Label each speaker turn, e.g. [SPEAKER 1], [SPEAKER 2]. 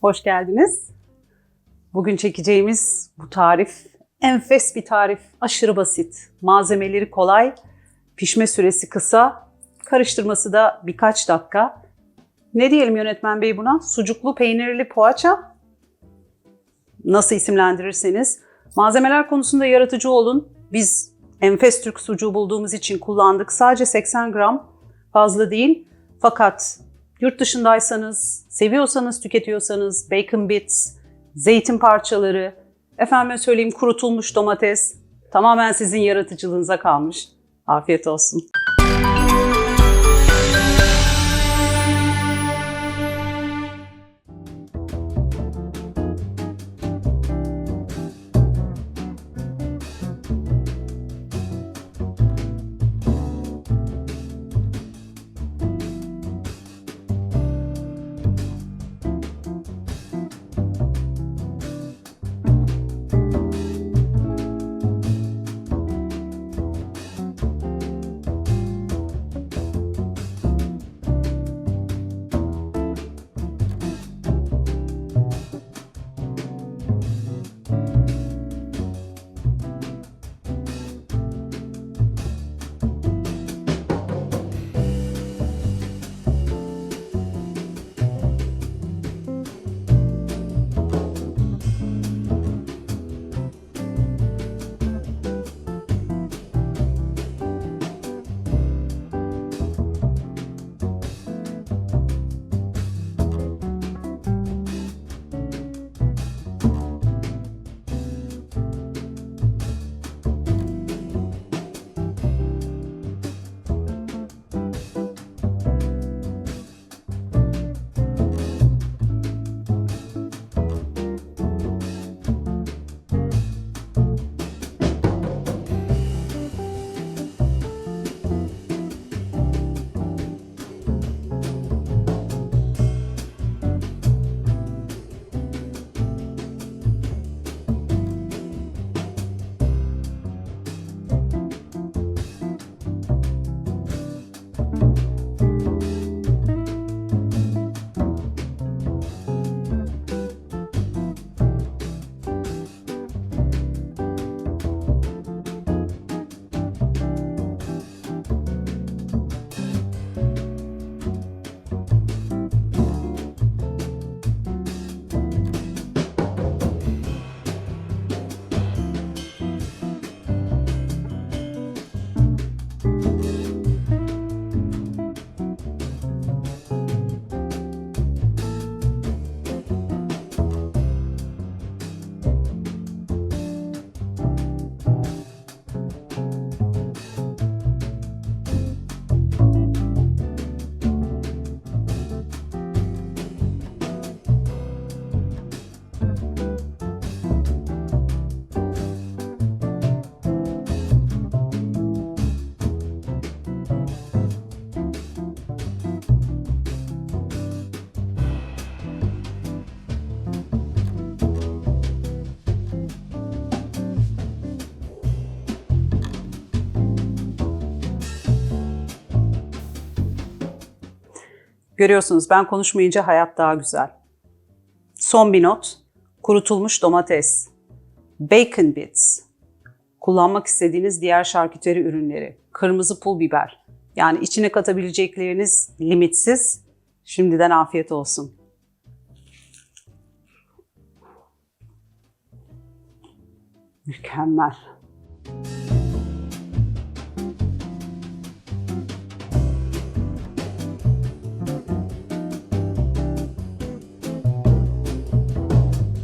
[SPEAKER 1] Hoş geldiniz. Bugün çekeceğimiz bu tarif enfes bir tarif. Aşırı basit. Malzemeleri kolay, pişme süresi kısa, karıştırması da birkaç dakika. Ne diyelim yönetmen bey buna? Sucuklu peynirli poğaça. Nasıl isimlendirirseniz. Malzemeler konusunda yaratıcı olun. Biz enfes Türk sucuğu bulduğumuz için kullandık. Sadece 80 gram fazla değil. Fakat yurt dışındaysanız, seviyorsanız, tüketiyorsanız bacon bits, zeytin parçaları, efendime söyleyeyim kurutulmuş domates tamamen sizin yaratıcılığınıza kalmış. Afiyet olsun. Görüyorsunuz ben konuşmayınca hayat daha güzel. Son bir not. Kurutulmuş domates, bacon bits, kullanmak istediğiniz diğer şarküteri ürünleri, kırmızı pul biber. Yani içine katabilecekleriniz limitsiz. Şimdiden afiyet olsun. Mükemmel.